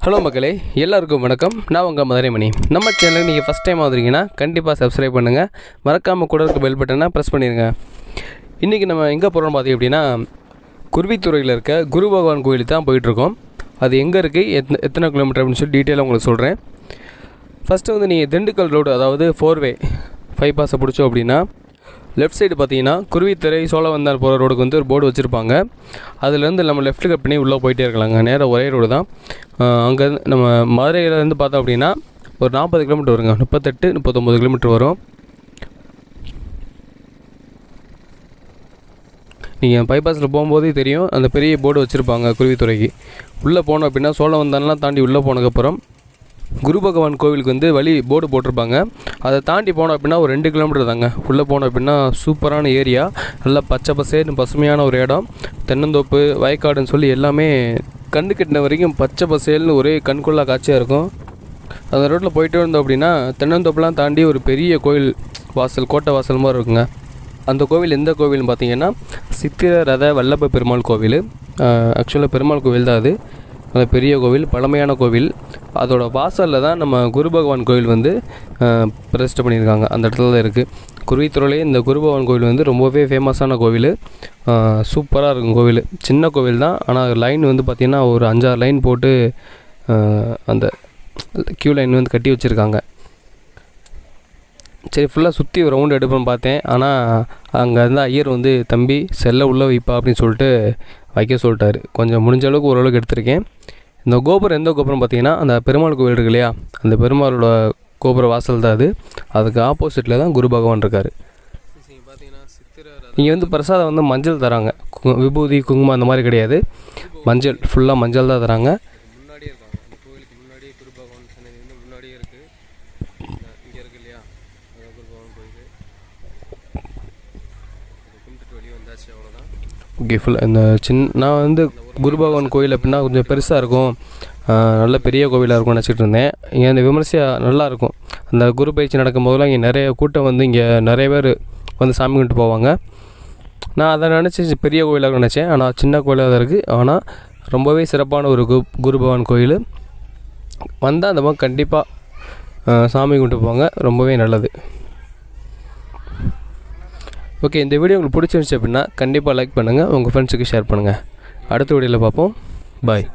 Hello மக்களே. எல்லாருக்கும் வணக்கம். நான் உங்கள் மதுரைமணி. நம்ம சேனலுக்கு நீங்கள் ஃபஸ்ட் டைம் வந்திருக்கீங்கன்னா கண்டிப்பாக சப்ஸ்கிரைப் பண்ணுங்கள் மறக்காமல் கூட இருக்க பெல் பட்டனை ப்ரெஸ் பண்ணிடுங்க இன்றைக்கி நம்ம எங்கே போகிறோம் பார்த்தீங்க அப்படின்னா குருவித்துறையில் இருக்க குரு பகவான் கோயிலுக்கு தான் போயிட்டுருக்கோம் அது எங்கே இருக்குது எத் எத்தனை கிலோமீட்டர் அப்படின்னு சொல்லி டீட்டெயிலாக உங்களுக்கு சொல்கிறேன் ஃபஸ்ட்டு வந்து நீங்கள் திண்டுக்கல் ரோடு அதாவது ஃபோர்வே ஃபைவ் பாஸை பிடிச்சோம் அப்படின்னா லெஃப்ட் சைடு பார்த்தீங்கன்னா குருவித்துறை சோழவந்தார் போகிற ரோடுக்கு வந்து ஒரு போர்டு வச்சுருப்பாங்க. அதுலேருந்து நம்ம லெஃப்ட் கட் பண்ணி உள்ளே போயிட்டே இருக்கலாங்க. நேராக ஒரே ரோடு தான். அங்கே நம்ம மதுரையிலேருந்து பார்த்தோம் அப்படின்னா ஒரு நாற்பது கிலோமீட்டர் வருங்க. முப்பத்தெட்டு முப்பத்தொம்போது கிலோமீட்டர் வரும். நீங்கள் பைபாஸில் போகும்போதே தெரியும் அந்த பெரிய போர்டு வச்சுருப்பாங்க குருவித்துறைக்கு உள்ளே போனோம் அப்படின்னா சோழவந்தான்லாம் தாண்டி உள்ளே போனதுக்கப்புறம் குரு பகவான் கோவிலுக்கு வந்து வழி போர்டு போட்டிருப்பாங்க. அதை தாண்டி போனோம் அப்படின்னா ஒரு ரெண்டு கிலோமீட்டர் தாங்க. உள்ளே போனோம் அப்படின்னா சூப்பரான ஏரியா. நல்லா பச்சை பசேர்னு பசுமையான ஒரு இடம். தென்னந்தோப்பு வயக்காடுன்னு சொல்லி எல்லாமே கண்ணு கட்டின வரைக்கும் பச்சை பசேல்னு ஒரே கண்கொள்ளா காட்சியாக இருக்கும். அந்த ரோட்டில் போயிட்டு இருந்தோம் அப்படின்னா தென்னந்தோப்புலாம் தாண்டி ஒரு பெரிய கோயில் வாசல் கோட்டை வாசல் மாதிரி இருக்குங்க. அந்த கோவில் எந்த கோவில்னு பார்த்தீங்கன்னா சித்திர ரத வல்லப பெருமாள் கோவில். ஆக்சுவலாக பெருமாள் கோவில் தான் அது. அந்த பெரிய கோவில் பழமையான கோவில். அதோட வாசலில் தான் நம்ம குரு பகவான் கோவில் வந்து பிரதிஷ்டை பண்ணியிருக்காங்க. அந்த இடத்துல தான் இருக்குது குருவித்துறையிலே இந்த குரு பகவான் கோவில் வந்து ரொம்பவே ஃபேமஸான கோவில். சூப்பராக இருக்கும் கோவில். சின்ன கோவில் தான். ஆனால் லைன் வந்து பார்த்திங்கன்னா ஒரு அஞ்சாறு லைன் போட்டு அந்த க்யூ லைன் வந்து கட்டி வச்சுருக்காங்க. சரி ஃபுல்லாக சுற்றி ஒரு ரவுண்டு எடுப்போம்னு பார்த்தேன். ஆனால் அங்கே இருந்த ஐயர் வந்து தம்பி செல்ல உள்ளே வைப்பா அப்படின்னு சொல்லிட்டு வைக்க சொல்லிட்டாரு. கொஞ்சம் முடிஞ்ச அளவுக்கு ஓரளவுக்கு எடுத்திருக்கேன். இந்த கோபுரம் எந்த கோபுரம் பார்த்தீங்கன்னா அந்த பெருமாள் கோவில் இருக்கு இல்லையா? அந்த பெருமாளோட கோபுர வாசல் தான் அது. அதுக்கு ஆப்போசிட்டில் தான் குரு பகவான் இருக்கார். இங்கே வந்து பிரசாதம் வந்து மஞ்சள் தராங்க. கு- விபூதி குங்குமம் அந்த மாதிரி கிடையாது. மஞ்சள் ஃபுல்லாக மஞ்சள் தான் தராங்க. முன்னாடியே இருக்குது இங்கே இருக்கு இல்லையா? குரு பகவான் கோயில். கும்பிட்டுட்டு வெளியே வந்தாச்சு அவ்வளோதான் ஓகே ஃபுல் இந்த சின்ன நான் வந்து குரு பகவான் கோயில் அப்படின்னா கொஞ்சம் பெருசாக இருக்கும். நல்ல பெரிய கோவிலாக இருக்கும்னு நினச்சிட்டு இருந்தேன். இங்கே அந்த விமர்சையாக நல்லாயிருக்கும் அந்த குரு பயிற்சி நடக்கும் போதெல்லாம் இங்கே நிறைய கூட்டம் வந்து இங்கே நிறைய பேர் வந்து சாமி கும்பிட்டு போவாங்க. நான் அதை நினச்சி பெரிய கோயிலாக நினச்சேன். ஆனால் சின்ன கோயிலாக தான் இருக்குது ஆனால் ரொம்பவே சிறப்பான ஒரு கு குரு பகவான் கோயில். வந்தால் அந்த மாதிரி கண்டிப்பாக சாமி கும்பிட்டு போவாங்க. ரொம்பவே நல்லது. ஓகே இந்த வீடியோ உங்களுக்கு பிடிச்சிருந்துச்சு அப்படின்னா கண்டிப்பாக லைக் பண்ணுங்கள் உங்கள் ஃப்ரெண்ட்ஸுக்கு ஷேர் பண்ணுங்கள் அடுத்த வீடியோவில் பார்ப்போம். பாய்